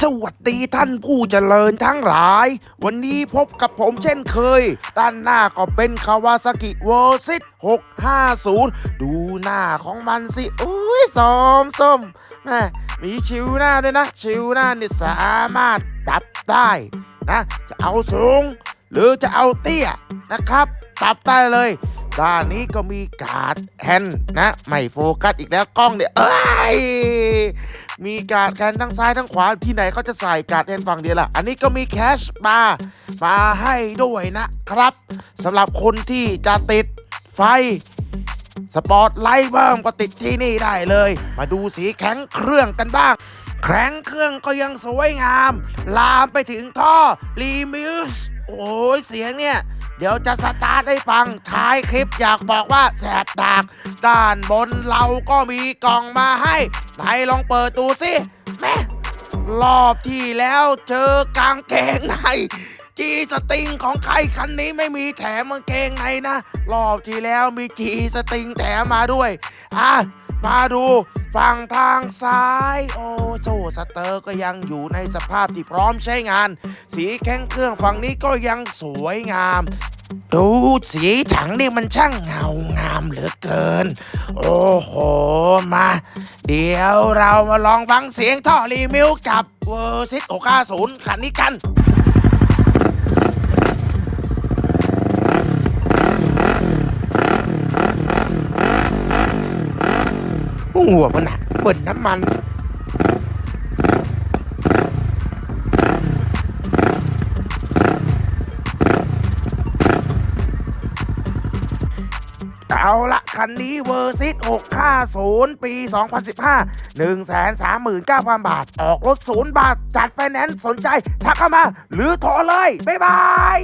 สวัสดีท่านผู้เจริญทั้งหลาย วันนี้พบกับผมเช่นเคย ด้านหน้าก็เป็นคาวาซากิเวอร์ซิต650 ดูหน้าของมันสิอุ้ยสมส้มแม่มีชิวหน้าด้วยนะ ชิวหน้านี่สามารถปรับได้นะ จะเอาสูง หรือจะเอาเตี้ยนะครับปรับได้เลย ด้านนี้ก็มีการ์ดแฮนด์นะ ไม่โฟกัสอีกแล้วกล้องเนี่ย เอ้ย มีการแคนทั้งซ้ายทั้งขวาที่ไหนเขาจะใส่การ์ดแฮนฝั่งเดียวล่ะ อันนี้ก็มีแคชมามาให้ด้วยนะครับสำหรับคนที่จะติดไฟสปอร์ตไลท์เบิ่มก็ติดที่นี่ได้เลย มาดูสีแข็งเครื่องกันบ้าง แข็งเครื่องก็ยังสวยงาม ลามไปถึงท่อรีมิวส์โอ้ยเสียงเนี่ย เดี๋ยวจะสตาร์ทให้ฟังท้ายคลิปอยากบอกว่าแสบดาก ด้านบนเราก็มีกล่องมาให้ ไหนลองเปิดดูสิแม่รอบที่แล้วเจอกางเกงในจีสติงของใครคันนี้ไม่มีแถมกางเกงในนะ รอบที่แล้วมีจีสติงแถมมาด้วย อะ มาดูฝั่งทางซ้าย โอ้โซสเตอร์ก็ยังอยู่ในสภาพที่พร้อมใช้งาน สีแข้งเครื่องฝั่งนี้ก็ยังสวยงาม ดูสีถังนี่มันช่างเงางามเหลือเกิน โอ้โห มา เดี๋ยวเรามาลองฟังเสียงท่อรีมิวกับเวอร์ซิตโอก้าศูนย์คันนี้กันหัวมันอะเปิดน้ำมัน เอาละคันนี้เวอร์ซิต650ปี 2015 139,000 บาท ออกรถศูนย์บาท จัดไฟแนนซ์สนใจ ทักเข้ามา หรือโทรเลย บ๊ายบาย